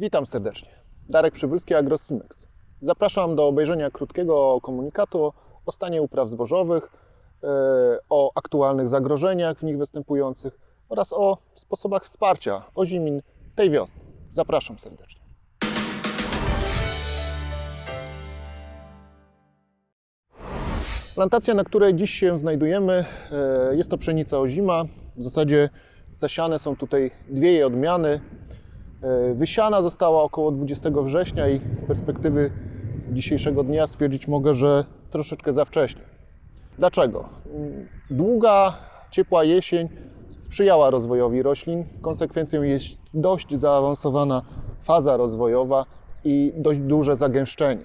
Witam serdecznie. Darek Przybylski, AgroSimex. Zapraszam do obejrzenia krótkiego komunikatu o stanie upraw zbożowych, e, o aktualnych zagrożeniach w nich występujących oraz o sposobach wsparcia ozimin tej wiosny. Zapraszam serdecznie. Plantacja, na której dziś się znajdujemy, e, jest to pszenica ozima. W zasadzie zasiane są tutaj dwie jej odmiany. E, Wysiana została około 20 września i z perspektywy dzisiejszego dnia stwierdzić mogę, że troszeczkę za wcześnie. Dlaczego? Długa, ciepła jesień sprzyjała rozwojowi roślin. Konsekwencją jest dość zaawansowana faza rozwojowa i dość duże zagęszczenie.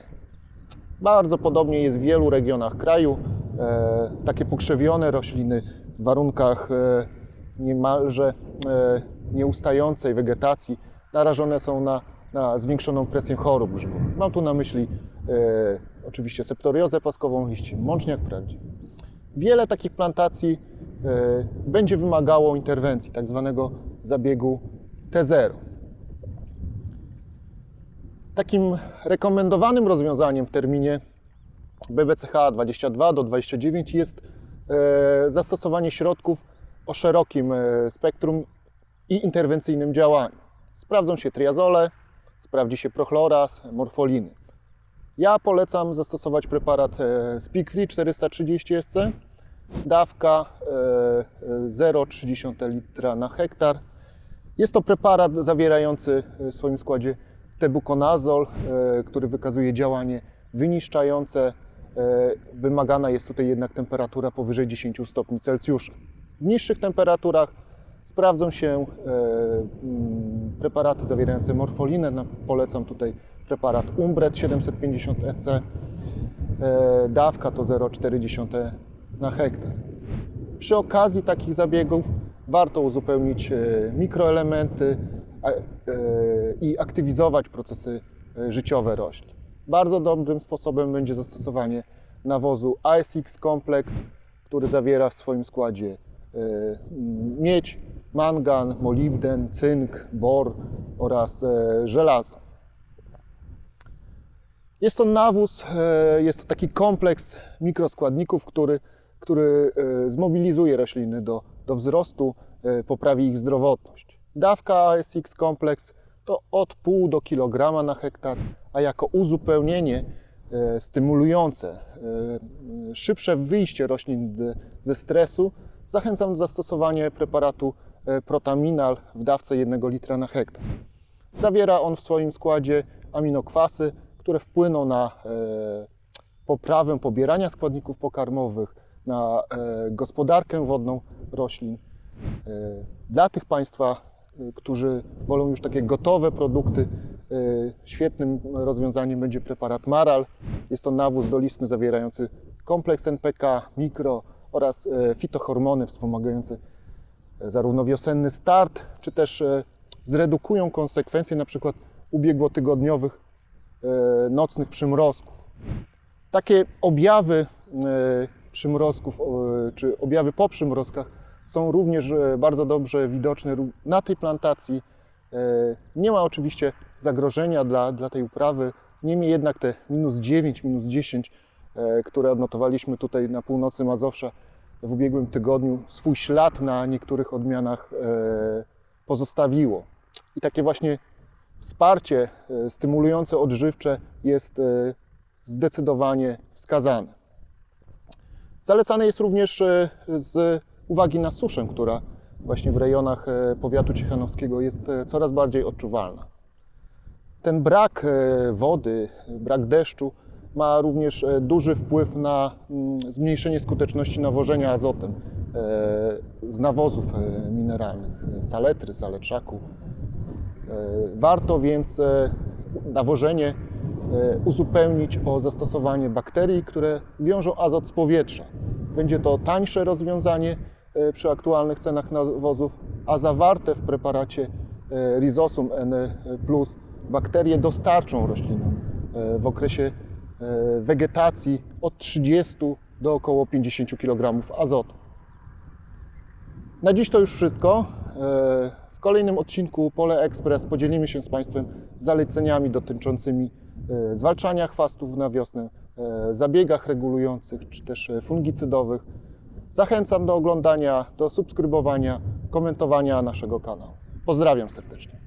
Bardzo podobnie jest w wielu regionach kraju. E, takie pokrzewione rośliny w warunkach e, niemalże e, nieustającej wegetacji narażone są na, na zwiększoną presję chorób grzybowych. Mam tu na myśli e, oczywiście septoriozę paskową liści, mączniak prawdziwy. Wiele takich plantacji e, będzie wymagało interwencji, tak zwanego zabiegu T0. Takim rekomendowanym rozwiązaniem w terminie BBCH 22 do 29 jest e, zastosowanie środków o szerokim e, spektrum i interwencyjnym działaniu. Sprawdzą się triazole, sprawdzi się prochloras, morfoliny. Ja polecam zastosować preparat e, Speakfree 430 SC, dawka e, e, 0,3 litra na hektar. Jest to preparat zawierający w swoim składzie tebukonazol, e, który wykazuje działanie wyniszczające. E, Wymagana jest tutaj jednak temperatura powyżej 10 stopni Celsjusza. W niższych temperaturach sprawdzą się e, mm, preparaty zawierające morfolinę. Polecam tutaj preparat Umbret 750 EC. E, Dawka to 0,4 na hektar. Przy okazji takich zabiegów warto uzupełnić e, mikroelementy i aktywizować procesy życiowe roślin. Bardzo dobrym sposobem będzie zastosowanie nawozu ASX Complex, który zawiera w swoim składzie miedź, mangan, molibden, cynk, bor oraz e, żelazo. Jest to nawóz, e, jest to taki kompleks mikroskładników, który, który e, zmobilizuje rośliny do, do wzrostu, poprawi ich zdrowotność. Dawka ASX Complex to od pół do kilograma na hektar, a jako uzupełnienie stymulujące szybsze wyjście roślin ze, stresu zachęcam do zastosowania preparatu Protaminal w dawce 1 litra na hektar. Zawiera on w swoim składzie aminokwasy, które wpłyną na e, poprawę pobierania składników pokarmowych, na e, gospodarkę wodną roślin. E, Dla tych Państwa, e, którzy wolą już takie gotowe produkty, e, świetnym rozwiązaniem będzie preparat Maral. Jest to nawóz dolistny zawierający kompleks NPK, mikro oraz e, fitohormony wspomagające zarówno wiosenny start, czy też e, zredukują konsekwencje na przykład ubiegłotygodniowych e, nocnych przymrozków. Takie objawy e, przymrozków czy objawy po przymrozkach są również bardzo dobrze widoczne na tej plantacji. Nie ma oczywiście zagrożenia dla, dla tej uprawy, niemniej jednak te minus 9, minus 10, e, które odnotowaliśmy tutaj na północy Mazowsza w ubiegłym tygodniu, swój ślad na niektórych odmianach e, pozostawiło. I takie właśnie wsparcie e, stymulujące, odżywcze jest e, zdecydowanie wskazane. Zalecane jest również z uwagi na suszę, która właśnie w rejonach powiatu ciechanowskiego jest coraz bardziej odczuwalna. Ten brak wody, brak deszczu ma również e, duży wpływ na mm, zmniejszenie skuteczności nawożenia azotem e, z nawozów e, mineralnych, saletry, saletrzaku. Warto więc nawożenie uzupełnić o zastosowanie bakterii, które wiążą azot z powietrza. Będzie to tańsze rozwiązanie przy aktualnych cenach nawozów, a zawarte w preparacie Rhizosum N bakterie dostarczą roślinom w okresie wegetacji od 30 do około 50 kg azotów. Na dziś to już wszystko. E, W kolejnym odcinku Pole Express podzielimy się z Państwem zaleceniami dotyczącymi e, zwalczania chwastów na wiosnę, e, zabiegach regulujących czy też e, fungicydowych. Zachęcam do oglądania, do subskrybowania, komentowania naszego kanału. Pozdrawiam serdecznie.